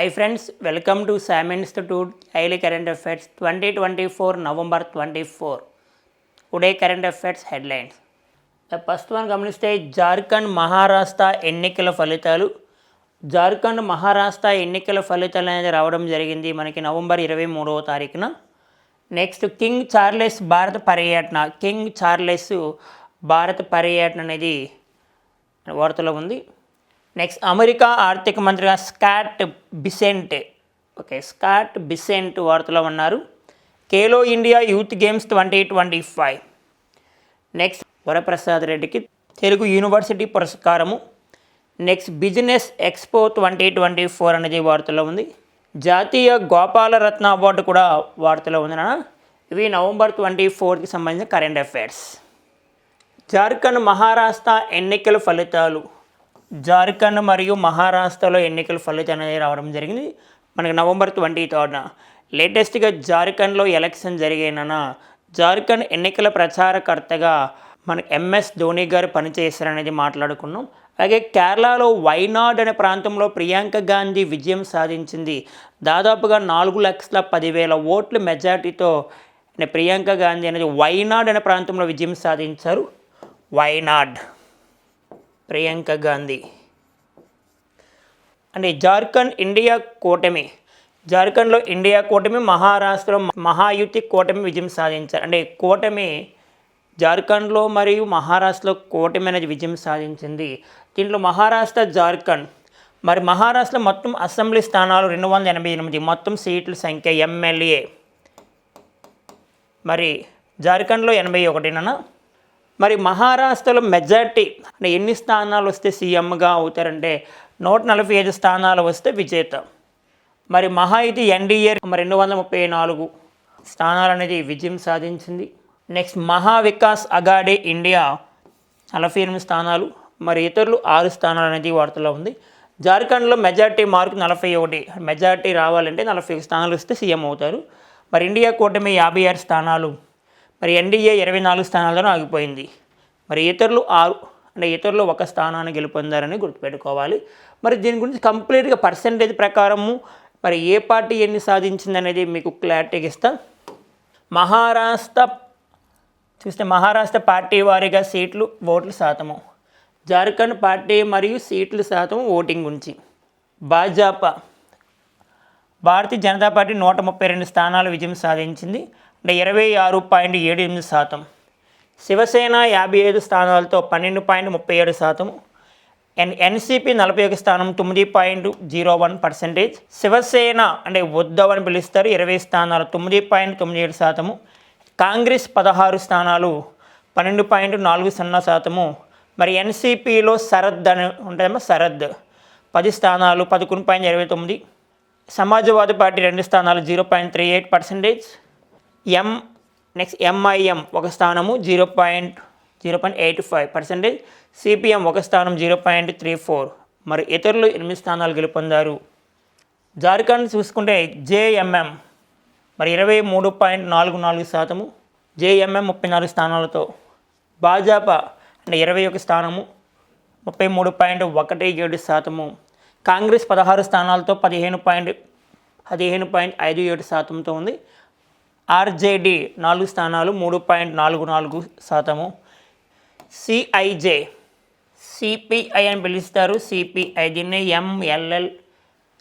Hi friends welcome to Sam institute daily current affairs twenty twenty four November twenty four today current affairs headlines first one గమనిస్తే జార్ఖండ్ మహారాష్ట్ర ఎన్నికల ఫలితాలు. జార్ఖండ్ మహారాష్ట్ర ఎన్నికల ఫలితాలు అనేది రావడం జరిగింది మనకి నవంబర్ ఇరవై మూడవ తారీఖున. నెక్స్ట్ కింగ్ చార్లెస్ భారత పర్యటన కింగ్ చార్లెస్ భారత పర్యటన అనేది వార్తలో ఉంది. నెక్స్ట్ అమెరికా ఆర్థిక మంత్రిగా Scott Bessent. Okay Scott Bessent వార్తలో ఉన్నారు. Khelo India Youth Games twenty twenty five. Next Varaprasad రెడ్డికి Telugu university పురస్కారము. Next business expo twenty twenty four అనేది వార్తలో ఉంది. జాతీయ గోపాలరత్న అవార్డు కూడా వార్తలో ఉంది నాన్న. ఇవి నవంబర్ ట్వంటీ ఫోర్కి సంబంధించిన కరెంట్ అఫైర్స్. జార్ఖండ్ మహారాష్ట్ర ఎన్నికల ఫలితాలు. జార్ఖండ్ మరియు మహారాష్ట్రలో ఎన్నికల ఫలితాలు అనేది రావడం జరిగింది. మనకి నవంబర్ ట్వంటీ థర్డ్న లేటెస్ట్గా జార్ఖండ్లో ఎలక్షన్ జరిగిన జార్ఖండ్ ఎన్నికల ప్రచారకర్తగా మన ఎంఎస్ ధోని గారు పనిచేశారనేది మాట్లాడుకున్నాం. అలాగే కేరళలో వైనాడ్ అనే ప్రాంతంలో ప్రియాంక గాంధీ విజయం సాధించింది. దాదాపుగా నాలుగు లక్షల పదివేల ఓట్ల మెజార్టీతో ప్రియాంక గాంధీ అనేది వైనాడ్ అనే ప్రాంతంలో విజయం సాధించారు. వైనాడ్. ప్రియాంక గాంధీ. అంటే జార్ఖండ్ ఇండియా కూటమి జార్ఖండ్లో ఇండియా కూటమి మహారాష్ట్రలో మహాయుతి కూటమి విజయం సాధించారు. అంటే కూటమి జార్ఖండ్లో మరియు మహారాష్ట్రలో కూటమి అనేది విజయం సాధించింది. దీంట్లో మహారాష్ట్ర జార్ఖండ్ మరి మహారాష్ట్ర మొత్తం అసెంబ్లీ స్థానాలు రెండు వందల ఎనభై ఎనిమిది మొత్తం సీట్ల సంఖ్య ఎమ్మెల్యే. మరి జార్ఖండ్లో ఎనభై ఒకటిన మరి మహారాష్ట్రలో మెజార్టీ అంటే ఎన్ని స్థానాలు వస్తే సీఎంగా అవుతారంటే నూట నలభై ఐదు స్థానాలు వస్తే విజేత. మరి మహా ఇది ఎన్డీఏ రెండు వందల ముప్పై నాలుగు స్థానాలు అనేది విజయం సాధించింది. నెక్స్ట్ మహా వికాస్ అగాడే ఇండియా నలభై ఎనిమిది స్థానాలు మరి ఇతరులు ఆరు స్థానాలు అనేది వార్తలో ఉంది. జార్ఖండ్లో మెజార్టీ మార్కు నలభై ఒకటి మెజార్టీ రావాలంటే నలభై ఒక స్థానాలు వస్తే సీఎం అవుతారు. మరి ఇండియా కూటమి యాభై ఆరు స్థానాలు మరి ఎన్డీఏ ఇరవై నాలుగు స్థానాలతో ఆగిపోయింది. మరి ఇతరులు ఆరు అంటే ఇతరులు ఒక స్థానాన్ని గెలుపొందారని గుర్తుపెట్టుకోవాలి. మరి దీని గురించి కంప్లీట్గా పర్సంటేజ్ ప్రకారము మరి ఏ పార్టీ ఎన్ని సాధించింది అనేది మీకు క్లారిటీగా ఇస్తా. మహారాష్ట్ర చూస్తే మహారాష్ట్ర పార్టీ వారీగా సీట్లు ఓట్ల శాతము. జార్ఖండ్ పార్టీ మరియు సీట్ల శాతం ఓటింగ్ గురించి. భాజపా భారతీయ జనతా పార్టీ నూట ముప్పై రెండు స్థానాలు విజయం సాధించింది. అంటే ఇరవై ఆరు పాయింట్ ఏడు ఎనిమిది శాతం. శివసేన యాభై ఐదు స్థానాలతో పన్నెండు పాయింట్ ముప్పై ఏడు శాతం. ఎన్ ఎన్సీపీ నలభై ఒక స్థానం తొమ్మిది point zero one percentage. Shiv Sena అంటే ఉద్ధవ్ అని పిలుస్తారు ఇరవై స్థానాలు తొమ్మిది పాయింట్ తొమ్మిది ఏడు శాతము. కాంగ్రెస్ పదహారు స్థానాలు పన్నెండు పాయింట్ నాలుగు సున్నా శాతము. మరి ఎన్సీపీలో శరద్ అని ఉంటుందేమో శరద్. పది స్థానాలు పదకొండు పాయింట్ ఇరవై తొమ్మిది. సమాజ్వాదీ పార్టీ రెండు స్థానాలు zero point three eight percentage. M next MIM ఒక స్థానము zero point zero point eight five percentage. CPM ఒక స్థానం జీరో పాయింట్ త్రీ ఫోర్. మరి ఇతరులు ఎనిమిది స్థానాలు గెలుపొందారు. జార్ఖండ్ చూసుకుంటే జేఎంఎం మరి ఇరవై మూడు పాయింట్ నాలుగు నాలుగు శాతము. జేఎంఎం ముప్పై నాలుగు స్థానాలతో. భాజపా అంటే ఇరవై ఒక స్థానము ముప్పై మూడు పాయింట్ ఒకటి ఏడు శాతము. కాంగ్రెస్ పదహారు స్థానాలతో పదిహేను పాయింట్ పదిహేను పాయింట్ ఐదు ఏడు శాతంతో ఉంది. ఆర్జేడి నాలుగు స్థానాలు మూడు పాయింట్ నాలుగు నాలుగు శాతము. సిఐజే సిపిఐ అని పిలుస్తారు. సిపిఐ దీన్ని ఎంఎల్ఎల్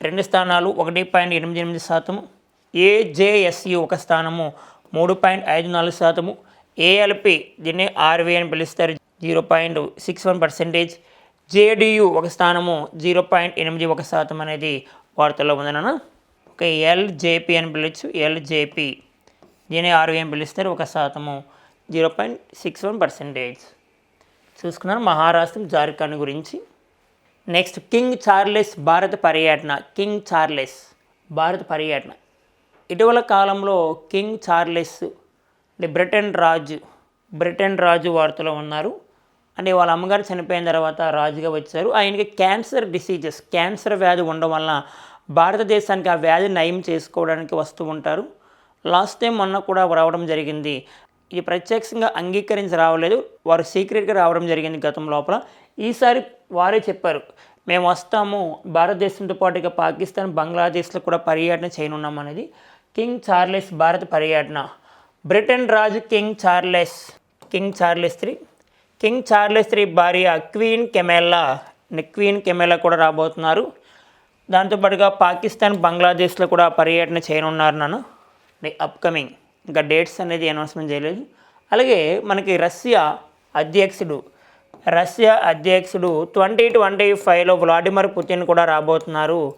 రెండు స్థానాలు ఒకటి పాయింట్ ఎనిమిది ఎనిమిది శాతము. ఏజేఎస్యు ఒక స్థానము మూడు పాయింట్ ఐదు నాలుగు శాతము. ఏఎల్పి దీన్ని ఆర్వీ అని పిలుస్తారు. Zero point six one percentage. JDU ఒక స్థానము జీరో పాయింట్ ఎనిమిది ఒక శాతం అనేది వార్తల్లో ఉందన్న ఒక ఎల్జేపి అని పిలవచ్చు ఎల్జేపీ. దీని ఆర్వీ పిలుస్తారు ఒక శాతము. Zero point six one percentage. చూసుకున్నాను మహారాష్ట్ర జార్ఖండ్ గురించి. నెక్స్ట్ కింగ్ చార్లెస్ భారత పర్యటన. కింగ్ చార్లెస్ భారత పర్యటన. ఇటీవల కాలంలో కింగ్ చార్లెస్ అంటే బ్రిటన్ రాజు బ్రిటన్ రాజు వార్తలో ఉన్నారు. అంటే వాళ్ళ అమ్మగారు చనిపోయిన తర్వాత రాజుగా వచ్చారు. ఆయనకి క్యాన్సర్ డిసీజెస్ క్యాన్సర్ వ్యాధి ఉండడం వలన భారతదేశానికి ఆ వ్యాధి నయం చేసుకోవడానికి వస్తూ ఉంటారు. లాస్ట్ టైం మొన్న కూడా రావడం జరిగింది. ఇది ప్రత్యక్షంగా అంగీకరించి రావలేదు. వారు సీక్రెట్గా రావడం జరిగింది గతం లోపల. ఈసారి వారే చెప్పారు మేము వస్తాము. భారతదేశంతో పాటుగా పాకిస్తాన్ బంగ్లాదేశ్లో కూడా పర్యటన చేయనున్నాం అనేది. కింగ్ చార్లెస్ భారత పర్యటన. బ్రిటన్ రాజు King Charles King Charles three. King Charles three భార్య క్వీన్ కెమెల్లా క్వీన్ కెమెల్లా కూడా రాబోతున్నారు. దాంతోపాటుగా పాకిస్తాన్ బంగ్లాదేశ్లో కూడా పర్యటన చేయనున్నారు నన్ను. అప్కమింగ్ ఇంకా డేట్స్ అనేది అనౌన్స్మెంట్ చేయలేదు. అలాగే మనకి రష్యా అధ్యక్షుడు రష్యా అధ్యక్షుడు ట్వంటీ ట్వంటీ ఫైవ్లో వ్లాడిమిర్ పుతిన్ కూడా రాబోతున్నారు.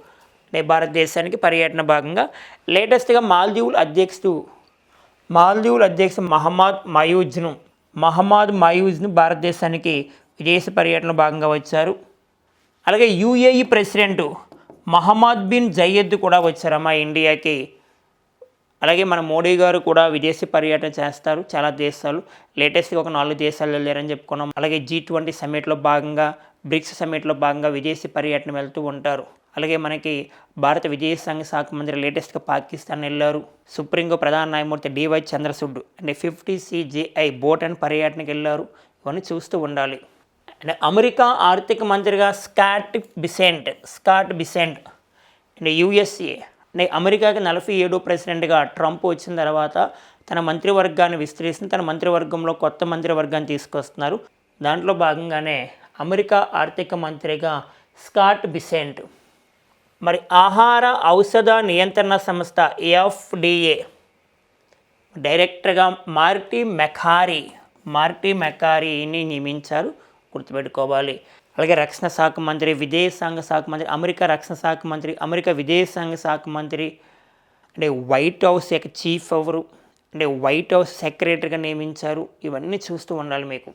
అంటే భారతదేశానికి పర్యటన భాగంగా. లేటెస్ట్గా మాల్దీవుల అధ్యక్షుడు మాల్దీవుల అధ్యక్షుడు మహమ్మద్ మయూజ్ను మహమ్మద్ మయూజ్ను భారతదేశానికి విదేశ పర్యటన భాగంగా వచ్చారు. అలాగే UAE president Mohammed bin Zayed కూడా వచ్చారమ్మా ఇండియాకి. అలాగే మన మోడీ గారు కూడా విదేశీ పర్యటన చేస్తారు చాలా దేశాలు. లేటెస్ట్గా ఒక నాలుగు దేశాలు వెళ్ళారని చెప్పుకున్నాం. అలాగే జీ ట్వంటీ సమ్మిట్లో భాగంగా బ్రిక్స్ సమ్మిట్లో భాగంగా విదేశీ పర్యటన వెళ్తూ ఉంటారు. అలాగే మనకి భారత విదేశాంగ శాఖ మంత్రి లేటెస్ట్గా పాకిస్తాన్ వెళ్ళారు. సుప్రీంకో ప్రధాన న్యాయమూర్తి డివై చంద్రసూడ్ అంటే ఫిఫ్టీ సిజేఐ బోట్ అండ్ పర్యటనకి వెళ్ళారు. ఇవన్నీ చూస్తూ ఉండాలి. అంటే అమెరికా ఆర్థిక మంత్రిగా స్కాట్ బిసెంట్ స్కాట్ బిసెంట్ అంటే యూఎస్ఏ అమెరికాకి నలభై ఏడో ప్రెసిడెంట్గా ట్రంప్ వచ్చిన తర్వాత తన మంత్రివర్గాన్ని విస్తరిస్తుంది తన మంత్రివర్గంలో కొత్త మంత్రివర్గాన్ని తీసుకొస్తున్నారు. దాంట్లో భాగంగానే అమెరికా ఆర్థిక మంత్రిగా స్కాట్ బిసెంట్ మరి ఆహార ఔషధ నియంత్రణ సంస్థ ఎఫ్డిఏ డైరెక్టర్గా మార్టీ మెకారీ మార్టీ మెకారీని నియమించారు. గుర్తుపెట్టుకోవాలి. అలాగే రక్షణ శాఖ మంత్రి విదేశాంగ శాఖ మంత్రి అమెరికా రక్షణ శాఖ మంత్రి అమెరికా విదేశాంగ శాఖ మంత్రి అంటే వైట్ హౌస్ యొక్క చీఫ్ ఎవరు అంటే వైట్ హౌస్ సెక్రటరీగా నియమించారు. ఇవన్నీ చూస్తూ ఉండాలి మీకు.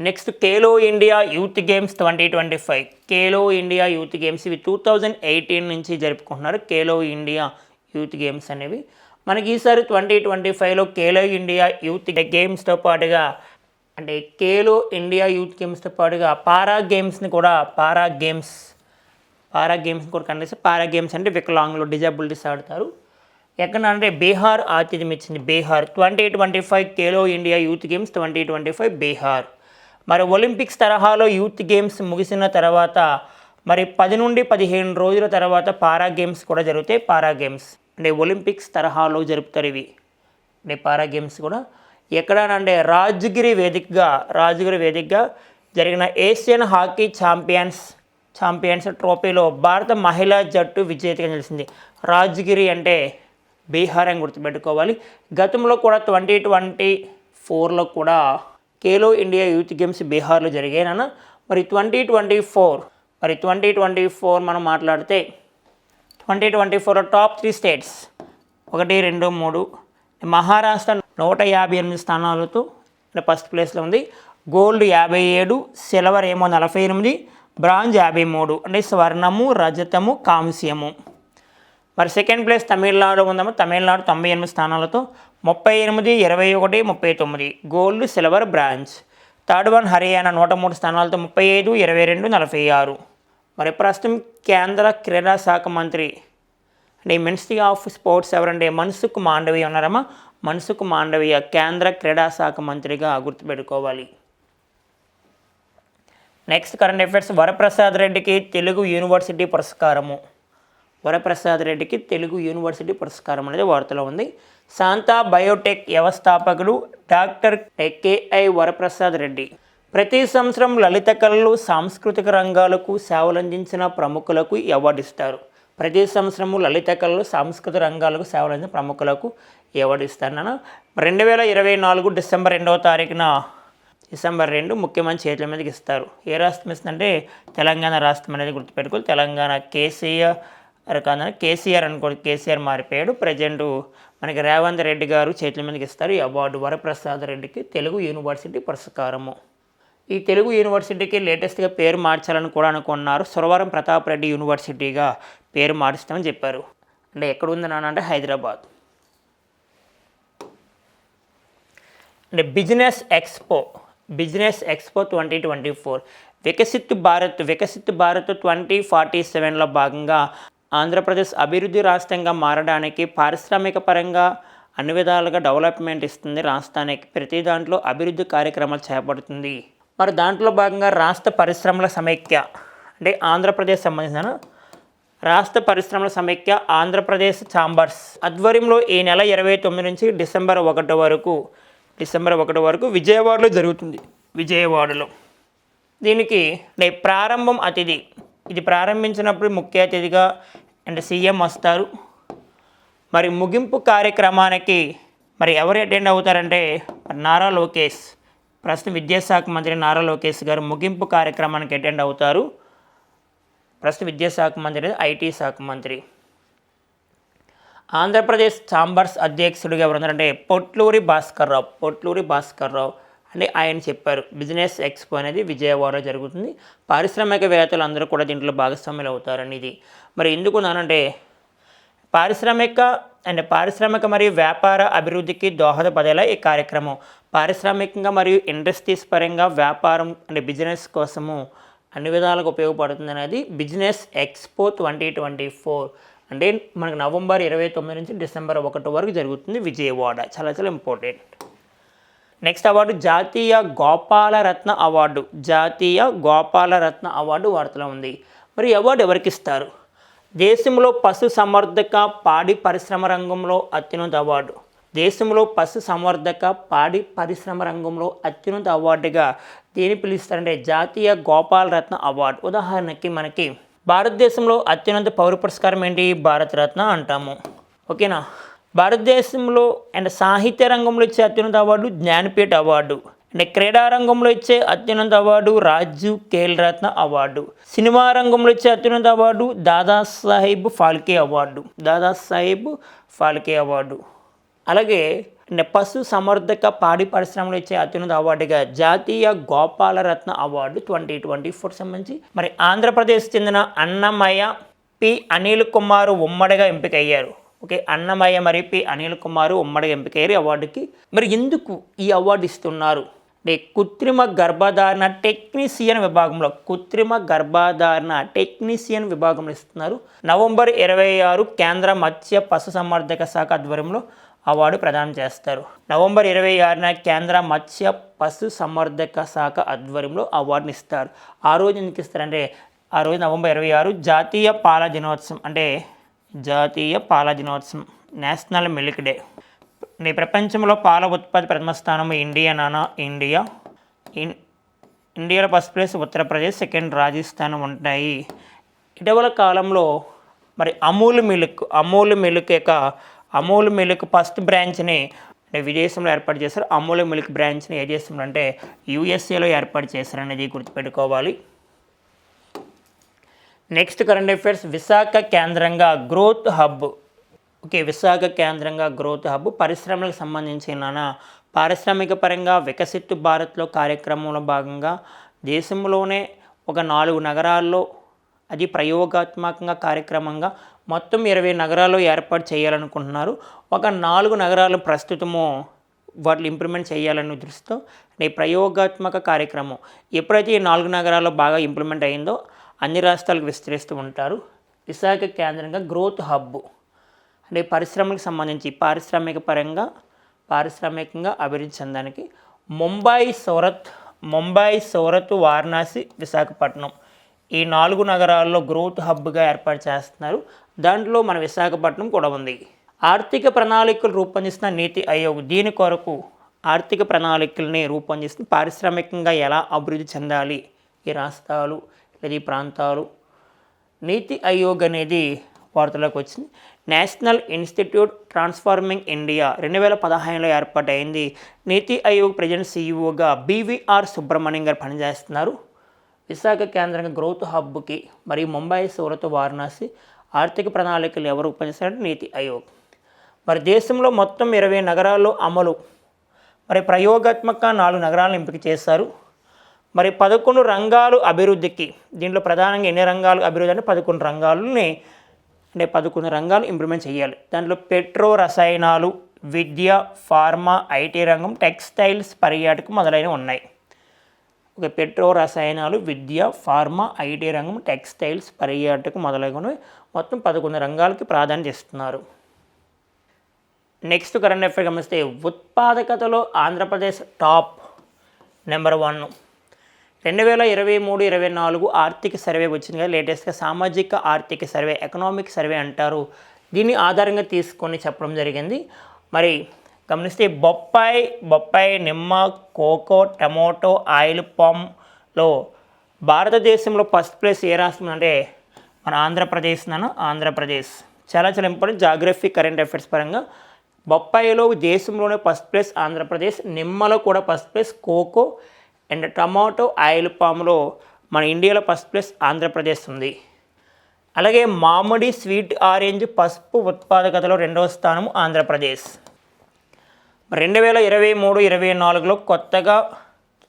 Next Khelo India Youth Games twenty twenty five. Khelo India Youth Games ఇవి టూ థౌజండ్ ఎయిటీన్ నుంచి జరుపుకుంటున్నారు. కేలో ఇండియా యూత్ గేమ్స్ అనేవి. మనకి ఈసారి ట్వంటీ ట్వంటీ ఫైవ్లో కేలో ఇండియా యూత్ గేమ్స్తో పాటుగా అంటే కేలో ఇండియా యూత్ గేమ్స్తో పాటుగా పారా గేమ్స్ని కూడా పారా గేమ్స్ పారా గేమ్స్ కూడా కండక్ట్ పారా గేమ్స్ అంటే వికలాంగ్లో డిజబిలిటీస్ ఆడతారు. ఎక్కడ అంటే బీహార్ ఆతిథ్యం ఇచ్చింది Bihar. Twenty twenty five Khelo India Youth Games twenty twenty five Bihar. మరి ఒలింపిక్స్ తరహాలో యూత్ గేమ్స్ ముగిసిన తర్వాత మరి పది నుండి పదిహేను రోజుల తర్వాత పారా గేమ్స్ కూడా జరుగుతాయి. పారా గేమ్స్ అంటే ఒలింపిక్స్ తరహాలో జరుపుతారు ఇవి. అంటే పారా గేమ్స్ కూడా ఎక్కడనంటే రాజగిరి వేదికగా రాజగిరి వేదికగా జరిగిన ఏషియన్ హాకీ ఛాంపియన్స్ ఛాంపియన్స్ ట్రోఫీలో భారత మహిళా జట్టు విజేతగా నిలిచింది. రాజగిరి అంటే బీహార్ అని గుర్తుపెట్టుకోవాలి. గతంలో కూడా ట్వంటీ ట్వంటీ ఫోర్లో కూడా ఖేలో ఇండియా యూత్ గేమ్స్ బీహార్లో జరిగాయన మరి ట్వంటీ ట్వంటీ ఫోర్ మరి ట్వంటీ ట్వంటీ ఫోర్ మనం మాట్లాడితే ట్వంటీ ట్వంటీ ఫోర్లో టాప్ త్రీ స్టేట్స్ ఒకటి రెండు మూడు మహారాష్ట్ర నూట యాభై ఎనిమిది స్థానాలతో ఫస్ట్ ప్లేస్లో ఉంది. గోల్డ్ యాభై ఏడు సిల్వర్ ఏమో నలభై ఎనిమిది బ్రాంజ్ యాభై మూడు. అంటే స్వర్ణము రజతము కాంస్యము. మరి సెకండ్ ప్లేస్ తమిళనాడు ఉందమ్మా. తమిళనాడు తొంభై ఎనిమిది స్థానాలతో ముప్పై ఎనిమిది ఇరవై ఒకటి ముప్పై తొమ్మిది. Gold silver bronze. Third one Haryana నూట మూడు స్థానాలతో ముప్పై ఐదు ఇరవై రెండు నలభై ఆరు. మరి ప్రస్తుతం కేంద్ర క్రీడా శాఖ మంత్రి అంటే మినిస్ట్రీ ఆఫ్ స్పోర్ట్స్ ఎవరంటే మన్సుఖ్ మాండవి ఉన్నారమ్మా. మనసుకు మాండవీయ కేంద్ర క్రీడా శాఖ మంత్రిగా గుర్తుపెట్టుకోవాలి. నెక్స్ట్ కరెంట్ అఫైర్స్ వరప్రసాద్ రెడ్డికి తెలుగు యూనివర్సిటీ పురస్కారము. వరప్రసాద్ రెడ్డికి తెలుగు యూనివర్సిటీ పురస్కారం అనేది వార్తలో ఉంది. శాంతా బయోటెక్ వ్యవస్థాపకుడు doctor K I Varaprasad Reddy ప్రతి సంవత్సరం లలిత కళలు సాంస్కృతిక రంగాలకు సేవలందించిన ప్రముఖులకు అవార్డు ఇస్తారు. ప్రతి సంవత్సరము లలిత కళలు సాంస్కృతిక రంగాలకు సేవలందించిన ప్రముఖులకు అవార్డు ఇస్తాను రెండు వేల ఇరవై నాలుగు డిసెంబర్ రెండవ తారీఖున డిసెంబర్ రెండు ముఖ్యమంత్రి చేతుల మీదకి ఇస్తారు. ఏ రాష్ట్రం ఇస్తుందంటే తెలంగాణ రాష్ట్రం అనేది గుర్తుపెట్టుకోవాలి. తెలంగాణ కేసీఆర్ కాదని కేసీఆర్ అనుకోండి. కేసీఆర్ మారిపోయాడు. ప్రజెంట్ మనకి రేవంత్ రెడ్డి గారు చేతుల మీదకి ఇస్తారు. ఈ అవార్డు వరప్రసాద్ రెడ్డికి తెలుగు యూనివర్సిటీ పురస్కారము. ఈ తెలుగు యూనివర్సిటీకి లేటెస్ట్గా పేరు మార్చాలని కూడా అనుకున్నారు. సురవరం ప్రతాప్ రెడ్డి యూనివర్సిటీగా పేరు మారుస్తామని చెప్పారు. అంటే ఎక్కడ ఉంది నాన్న అంటే హైదరాబాద్. అంటే business expo business expo twenty twenty four. Viksit Bharat Viksit Bharat twenty forty సెవెన్లో భాగంగా ఆంధ్రప్రదేశ్ అభివృద్ధి రాష్ట్రంగా మారడానికి పారిశ్రామిక పరంగా అన్ని విధాలుగా డెవలప్మెంట్ ఇస్తుంది రాష్ట్రానికి. ప్రతి దాంట్లో అభివృద్ధి కార్యక్రమాలు చేపడుతుంది. మరి దాంట్లో భాగంగా రాష్ట్ర పరిశ్రమల సమైక్య అంటే ఆంధ్రప్రదేశ్ సంబంధించిన రాష్ట్ర పరిశ్రమల సమైక్య ఆంధ్రప్రదేశ్ ఛాంబర్స్ ఆధ్వర్యంలో ఈ నెల ఇరవై తొమ్మిది నుంచి డిసెంబర్ ఒకటి వరకు డిసెంబర్ ఒకటి వరకు విజయవాడలో జరుగుతుంది. విజయవాడలో. దీనికి అంటే ప్రారంభం అతిథి. ఇది ప్రారంభించినప్పుడు ముఖ్య అతిథిగా అంటే సీఎం వస్తారు. మరి ముగింపు కార్యక్రమానికి మరి ఎవరు అటెండ్ అవుతారంటే నారా లోకేష్. ప్రస్తుతం విద్యాశాఖ మంత్రి నారా లోకేష్ గారు ముగింపు కార్యక్రమానికి అటెండ్ అవుతారు. ప్రస్తుత విద్యాశాఖ మంత్రి ఐటీ శాఖ మంత్రి. ఆంధ్రప్రదేశ్ ఛాంబర్స్ అధ్యక్షుడిగా ఎవరున్నారంటే పొట్లూరి భాస్కర్ రావు పొట్లూరి భాస్కర్ రావు అని ఆయన చెప్పారు. బిజినెస్ ఎక్స్పో అనేది విజయవాడలో జరుగుతుంది. పారిశ్రామికవేత్తలు అందరూ కూడా దీంట్లో భాగస్వాములు అవుతారని ఇది. మరి ఎందుకు నానంటే పారిశ్రామిక అండ్ పారిశ్రామిక మరియు వ్యాపార అభివృద్ధికి దోహదపడేలా ఈ కార్యక్రమం. పారిశ్రామికంగా మరియు ఇండస్ట్రీస్ పరంగా వ్యాపారం అంటే బిజినెస్ కోసము అన్ని విధాలకు ఉపయోగపడుతుంది అనేది business expo twenty twenty four అంటే మనకు నవంబర్ ఇరవై తొమ్మిది నుంచి డిసెంబర్ ఒకటి వరకు జరుగుతుంది విజయవాడ. చాలా చాలా ఇంపార్టెంట్ నెక్స్ట్ అవార్డు జాతీయ గోపాలరత్న అవార్డు జాతీయ గోపాలరత్న అవార్డు వార్తలో ఉంది. మరి అవార్డు ఎవరికి ఇస్తారు? దేశంలో పశు సంవర్ధక పాడి పరిశ్రమ రంగంలో అత్యున్నత అవార్డు దేశంలో పశు సంవర్ధక పాడి పరిశ్రమ రంగంలో అత్యున్నత అవార్డుగా దేని పిలుస్తారంటే జాతీయ గోపాలరత్న అవార్డు ఉదాహరణకి మనకి భారతదేశంలో అత్యున్నత పౌర పురస్కారం ఏంటి? భారతరత్న అంటాము. ఓకేనా? భారతదేశంలో అండ్ సాహిత్య రంగంలో ఇచ్చే అత్యున్నత అవార్డు జ్ఞానపీఠ అవార్డు. అండ్ క్రీడా రంగంలో ఇచ్చే అత్యున్నత award Rajiv Khel Ratna award. Cinema రంగంలో ఇచ్చే అత్యున్నత award Dadasaheb Phalke award. Dadasaheb Phalke award. అలాగే పశు సమర్థక పాడి పరిశ్రమలో ఇచ్చే అత్యున్నత అవార్డుగా జాతీయ Gopal Ratna award twenty twenty four సంబంధించి మరి ఆంధ్రప్రదేశ్ చెందిన అన్నమయ్య పి అనిల్ కుమార్ ఉమ్మడిగా ఎంపికయ్యారు. ఓకే అన్నమయ్య మరి పి అనిల్ కుమార్ ఉమ్మడిగా ఎంపికయ్యారు ఈ అవార్డుకి. మరి ఎందుకు ఈ అవార్డు ఇస్తున్నారు? అంటే కృత్రిమ గర్భధారణ టెక్నీషియన్ విభాగంలో కృత్రిమ గర్భధారణ టెక్నీషియన్ విభాగంలో ఇస్తున్నారు. నవంబర్ ఇరవై ఆరు కేంద్ర మత్స్య పశుసంవర్ధక శాఖ ఆధ్వర్యంలో అవార్డు ప్రదానం చేస్తారు. నవంబర్ ఇరవై ఆరున కేంద్ర మత్స్య పశు సంవర్ధక శాఖ ఆధ్వర్యంలో అవార్డుని ఇస్తారు ఆ రోజు ఎందుకు ఇస్తారంటే ఆ రోజు నవంబర్ ఇరవై ఆరు జాతీయ పాల దినోత్సవం అంటే జాతీయ పాల దినోత్సవం నేషనల్ మిల్క్ డే. ఈ ప్రపంచంలో పాల ఉత్పత్తి ప్రథమ స్థానం ఇండియా నానా ఇండియా ఇన్ ఇండియాలో first place Uttar Pradesh second Rajasthan ఉంటాయి. ఇటీవల కాలంలో మరి అమూల్ మిల్క్ అమూల్ మిల్క్ యొక్క అమూల్ మిల్క్ ఫస్ట్ బ్రాంచ్ని అంటే విదేశంలో ఏర్పాటు చేశారు. అమూల్ మిల్క్ బ్రాంచ్ని ఏ దేశంలో అంటే యూఎస్ఏలో ఏర్పాటు చేశారు అనేది గుర్తుపెట్టుకోవాలి. నెక్స్ట్ కరెంట్ అఫైర్స్ విశాఖ కేంద్రంగా గ్రోత్ హబ్. ఓకే విశాఖ కేంద్రంగా గ్రోత్ హబ్. పరిశ్రమలకు సంబంధించిన పారిశ్రామిక పరంగా వికసిత్ భారత్లో కార్యక్రమంలో భాగంగా దేశంలోనే ఒక నాలుగు నగరాల్లో అది ప్రయోగాత్మకంగా కార్యక్రమంగా మొత్తం ఇరవై నగరాల్లో ఏర్పాటు చేయాలనుకుంటున్నారు. ఒక నాలుగు నగరాలు ప్రస్తుతము వాటిని ఇంప్లిమెంట్ చేయాలనే దృష్టితో ఈ ప్రయోగాత్మక కార్యక్రమం. ఎప్పుడైతే ఈ నాలుగు నగరాల్లో బాగా ఇంప్లిమెంట్ అయిందో అన్ని రాష్ట్రాలకు విస్తరిస్తూ ఉంటారు. విశాఖ కేంద్రంగా గ్రోత్ హబ్ అంటే పరిశ్రమలకు సంబంధించి పారిశ్రామిక పరంగా పారిశ్రామికంగా అభివృద్ధి చెందడానికి ముంబై సూరత్ ముంబై సూరత్ వారణాసి విశాఖపట్నం. ఈ నాలుగు నగరాల్లో గ్రోత్ హబ్గా ఏర్పాటు చేస్తున్నారు. దాంట్లో మన విశాఖపట్నం కూడా ఉంది. ఆర్థిక ప్రణాళికలు రూపొందిస్తున్న నీతి ఆయోగ్ దీని కొరకు ఆర్థిక ప్రణాళికల్ని రూపొందిస్తున్న పారిశ్రామికంగా ఎలా అభివృద్ధి చెందాలి? ఈ రాష్ట్రాలు లేదా ఈ ప్రాంతాలు. నీతి ఆయోగ్ అనేది వార్తలోకి వచ్చింది. నేషనల్ ఇన్స్టిట్యూట్ ట్రాన్స్ఫార్మింగ్ ఇండియా రెండు వేల పదహైదులో ఏర్పాటైంది. నీతి ఆయోగ్ ప్రజెంట్ సీఈఓగా బీవీఆర్ సుబ్రహ్మణ్యం గారు పనిచేస్తున్నారు. విశాఖ కేంద్రంగా గ్రోత్ హబ్కి మరియు ముంబై సూరత్ వారణాసి ఆర్థిక ప్రణాళికలు ఎవరు రూపొందిస్తారంటే నీతి ఆయోగ్. మరి దేశంలో మొత్తం ఇరవై నగరాల్లో అమలు మరి ప్రయోగాత్మక నాలుగు నగరాలను ఎంపిక చేశారు. మరి పదకొండు రంగాలు అభివృద్ధికి దీంట్లో ప్రధానంగా ఎన్ని రంగాలు అభివృద్ధి అంటే పదకొండు రంగాలని అంటే పదకొండు రంగాలు ఇంప్లిమెంట్ చేయాలి. దాంట్లో పెట్రో రసాయనాలు విద్య ఫార్మా ఐటీ రంగం టెక్స్టైల్స్ పర్యాటకం మొదలైనవి ఉన్నాయి. ఇక పెట్రో రసాయనాలు విద్య ఫార్మా ఐటీ రంగం టెక్స్టైల్స్ పర్యాటకం మొదలైనవి మొత్తం పదకొండు రంగాలకి ప్రాధాన్యత ఇస్తున్నారు. నెక్స్ట్ కరెంట్ అఫేర్ గమనిస్తే ఉత్పాదకతలో ఆంధ్రప్రదేశ్ టాప్ నెంబర్ వన్. రెండు వేల ఇరవై మూడు ఇరవై నాలుగు ఆర్థిక సర్వే వచ్చింది కదా లేటెస్ట్గా సామాజిక ఆర్థిక సర్వే ఎకనామిక్ సర్వే అంటారు. దీన్ని ఆధారంగా తీసుకొని చెప్పడం జరిగింది. మరి గమనిస్తే బొప్పాయి బొప్పాయి నిమ్మ కోకో టమోటో ఆయిల్ పామ్లో భారతదేశంలో ఫస్ట్ ప్లేస్ ఏ రాష్ట్రం అంటే మన ఆంధ్రప్రదేశ్ నాను ఆంధ్రప్రదేశ్. చాలా చాలా ఇంపార్టెంట్ జాగ్రఫీ కరెంట్ అఫైర్స్ పరంగా. బొప్పాయిలో దేశంలోనే ఫస్ట్ ప్లేస్ ఆంధ్రప్రదేశ్ నిమ్మలో కూడా first place cocoa and tomato oil పాములో మన ఇండియాలో ఫస్ట్ ప్లేస్ ఆంధ్రప్రదేశ్ ఉంది. అలాగే మామిడి స్వీట్ ఆరెంజ్ పసుపు ఉత్పాదకతలో రెండవ స్థానం ఆంధ్రప్రదేశ్. రెండు వేల ఇరవై మూడు ఇరవై నాలుగులో కొత్తగా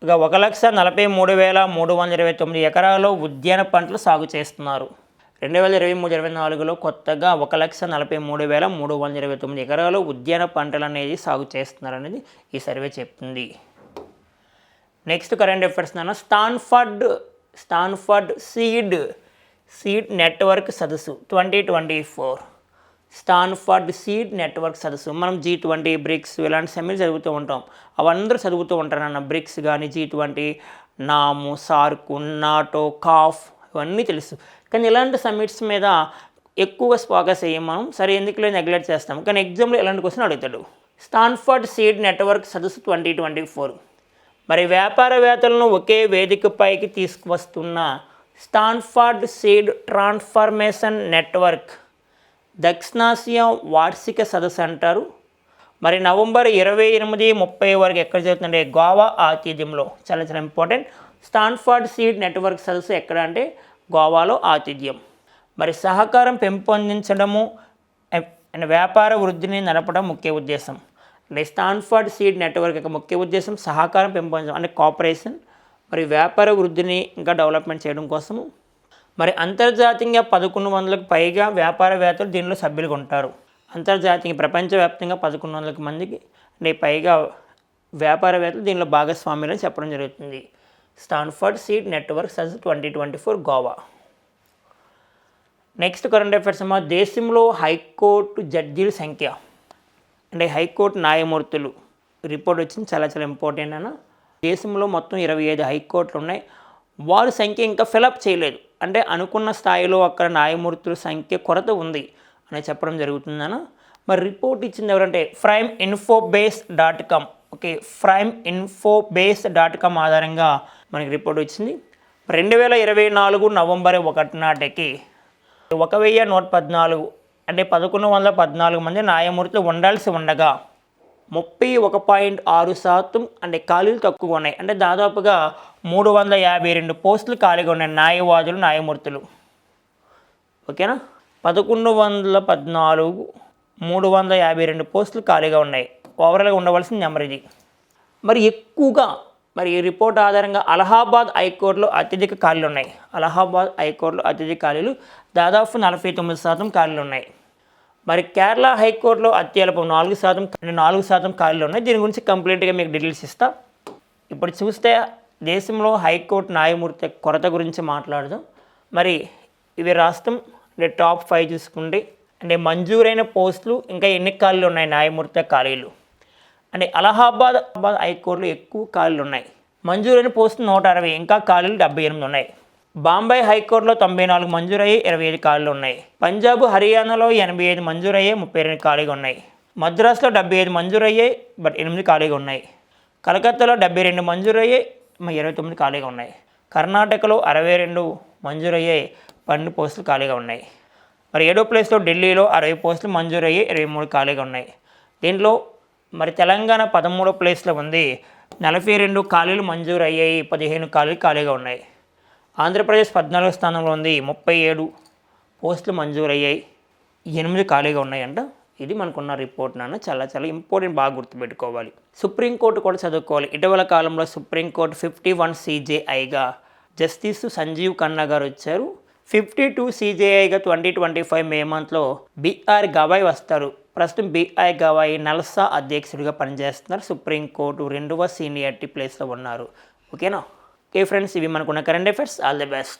ఇక ఒక లక్ష నలభై మూడు వేల మూడు వందల ఇరవై తొమ్మిది ఎకరాల్లో ఉద్యాన పంటలు సాగు చేస్తున్నారు. రెండు వేల ఇరవై మూడు ఇరవై నాలుగులో కొత్తగా ఒక లక్ష నలభై మూడు వేల మూడు వందల ఇరవై తొమ్మిది ఎకరాలు ఉద్యాన పంటలు అనేది సాగు చేస్తున్నారు అనేది ఈ సర్వే చెప్తుంది. నెక్స్ట్ కరెంట్ అఫైర్స్ నాన్న Stanford Stanford seed seed network సదస్సు twenty twenty four. Stanford seed network సదస్సు. మనం జీ ట్వంటీ బ్రిక్స్ ఇలాంటి సెమిలు చదువుతూ ఉంటాం. అవందరూ చదువుతూ ఉంటారు అన్న బ్రిక్స్ కానీ జీ ట్వంటీ నాము సార్కు నాటో కాఫ్ ఇవన్నీ తెలుసు. కానీ ఇలాంటి సమ్మిట్స్ మీద ఎక్కువగా ఫోకస్ అయ్యి మనం. సరే ఎందుకు నెగ్లెక్ట్ చేస్తాం? కానీ ఎగ్జామ్లో ఇలాంటి క్వశ్చన్ అడుగుతాడు? స్టాన్ఫర్డ్ సీడ్ నెట్వర్క్ సదస్సు ట్వంటీ ట్వంటీ ఫోర్. మరి వ్యాపారవేత్తలను ఒకే వేదికపైకి తీసుకువస్తున్న స్టాన్ఫర్డ్ సీడ్ ట్రాన్స్ఫర్మేషన్ నెట్వర్క్ దక్షిణాసియా వార్షిక సదస్సు అంటారు. మరి నవంబర్ ఇరవై ఎనిమిది ముప్పై వరకు ఎక్కడ జరుగుతుందంటే గోవా ఆతిథ్యంలో. చాలా చాలా ఇంపార్టెంట్. స్టాన్ఫర్డ్ సీడ్ నెట్వర్క్ సదస్సు ఎక్కడ అంటే గోవాలో ఆతిథ్యం. మరి సహకారం పెంపొందించడము అండ్ వ్యాపార వృద్ధిని నడపడం ముఖ్య ఉద్దేశం. అంటే స్టాన్ఫర్డ్ సీడ్ నెట్వర్క్ యొక్క ముఖ్య ఉద్దేశం సహకారం పెంపొందించడం అంటే కోఆపరేషన్ మరి వ్యాపార వృద్ధిని ఇంకా డెవలప్మెంట్ చేయడం కోసము. మరి అంతర్జాతీయంగా పదకొండు వందలకు పైగా వ్యాపారవేత్తలు దీనిలో సభ్యులుగా ఉంటారు. అంతర్జాతీయ ప్రపంచవ్యాప్తంగా పదకొండు వందలకు మందికి అంటే పైగా వ్యాపారవేత్తలు దీనిలో భాగస్వామ్యులని చెప్పడం జరుగుతుంది. Stanford seed network such twenty twenty four Goa. Next current affairs అమ్మా దేశంలో హైకోర్టు జడ్జీల సంఖ్య. అంటే హైకోర్టు న్యాయమూర్తులు రిపోర్ట్ వచ్చింది చాలా చాలా ఇంపార్టెంట్ అన్న. దేశంలో మొత్తం ఇరవై ఐదు హైకోర్టులు ఉన్నాయి. వారి సంఖ్య ఇంకా ఫిలప్ చేయలేదు. అంటే అనుకున్న స్థాయిలో అక్కడ న్యాయమూర్తుల సంఖ్య కొరత ఉంది అని చెప్పడం జరుగుతుందన్న మరి రిపోర్ట్ ఇచ్చింది ఎవరంటే Prime Infobase dot com okay Prime Infobase dot com ఆధారంగా మనకి రిపోర్ట్ వచ్చింది. రెండు వేల ఇరవై నాలుగు నవంబర్ ఒకటి నాటికి ఒక వెయ్యి నూట పద్నాలుగు అంటే పదకొండు వందల పద్నాలుగు మంది న్యాయమూర్తులు ఉండాల్సి ఉండగా ముప్పై ఒక పాయింట్ ఆరు శాతం అంటే ఖాళీలు తక్కువ ఉన్నాయి. అంటే దాదాపుగా మూడు వందల యాభై రెండు పోస్టులు ఖాళీగా ఉన్నాయి. న్యాయవాదులు న్యాయమూర్తులు. ఓకేనా? పదకొండు వందల పద్నాలుగు మూడు వందల యాభై రెండు పోస్టులు ఖాళీగా ఉన్నాయి. ఓవరాల్గా ఉండవలసిన నెంబర్ ఇది మరి ఎక్కువగా మరి ఈ రిపోర్ట్ ఆధారంగా అలహాబాద్ హైకోర్టులో అత్యధిక ఖాళీలు ఉన్నాయి. అలహాబాద్ హైకోర్టులో అత్యధిక ఖాళీలు దాదాపు నలభై తొమ్మిది శాతం ఖాళీలు ఉన్నాయి. మరి కేరళ హైకోర్టులో అత్యల్పం నాలుగు శాతం నాలుగు శాతం ఖాళీలు ఉన్నాయి. దీని గురించి కంప్లీట్గా మీకు డీటెయిల్స్ ఇస్తా. ఇప్పుడు చూస్తే దేశంలో హైకోర్టు న్యాయమూర్తి కొరత గురించి మాట్లాడదాం. మరి ఇవి రాష్ట్రం అంటే టాప్ ఫైవ్ చూసుకోండి అంటే మంజూరైన పోస్టులు ఇంకా ఎన్ని ఖాళీలు ఉన్నాయి? న్యాయమూర్తి ఖాళీలు. అంటే అలహాబాద్ అలహాబాద్ హైకోర్టులో ఎక్కువ ఖాళీలు ఉన్నాయి. మంజూరైన పోస్టులు నూట అరవై ఇంకా ఖాళీలు డెబ్బై ఎనిమిది ఉన్నాయి. బాంబే హైకోర్టులో తొంభై నాలుగు మంజూరయ్యి ఇరవై ఐదు ఖాళీలు ఉన్నాయి. పంజాబ్ హర్యానాలో ఎనభై ఐదు మంజూరయ్యే ముప్పై రెండు ఖాళీగా ఉన్నాయి. మద్రాసులో డెబ్బై ఐదు మంజూరయ్యాయి బట్ ఎనిమిది ఖాళీగా ఉన్నాయి. కలకత్తాలో డెబ్బై రెండు మంజూరయ్యే ఇరవై తొమ్మిది ఖాళీగా ఉన్నాయి. కర్ణాటకలో అరవై రెండు మంజూరయ్యే పన్నెండు పోస్టులు ఖాళీగా ఉన్నాయి. మరి ఏడో ప్లేస్లో ఢిల్లీలో అరవై పోస్టులు మంజూరయ్యే ఇరవై మూడు ఖాళీగా ఉన్నాయి. దీంట్లో మరి తెలంగాణ పదమూడో ప్లేస్లో ఉంది. నలభై రెండు ఖాళీలు మంజూరు అయ్యాయి పదిహేను ఖాళీలు ఖాళీగా ఉన్నాయి. ఆంధ్రప్రదేశ్ పద్నాలుగో స్థానంలో ఉంది. ముప్పై ఏడు పోస్టులు మంజూరయ్యాయి. ఎనిమిది ఖాళీగా ఉన్నాయంట. ఇది మనకున్న రిపోర్ట్ నాన్న. చాలా చాలా ఇంపార్టెంట్ బాగా గుర్తుపెట్టుకోవాలి. సుప్రీంకోర్టు కూడా చదువుకోవాలి. ఇటీవల కాలంలో సుప్రీంకోర్టు ఫిఫ్టీ వన్ సీజేఐగా జస్టిస్ సంజీవ్ ఖన్నా గారు వచ్చారు. ఫిఫ్టీ టూ సీజేఐగా ట్వంటీ ట్వంటీ ఫైవ్ మే మంత్లో బీఆర్ గవాయ్ వస్తారు. ప్రస్తుతం బీఆర్ గవాయ్ నల్సా అధ్యక్షుడిగా పనిచేస్తున్నారు. సుప్రీంకోర్టు రెండవ సీనియారిటీ ప్లేస్లో ఉన్నారు. ఓకేనా? ఓకే ఫ్రెండ్స్ ఇవి మనకున్న current affairs all the best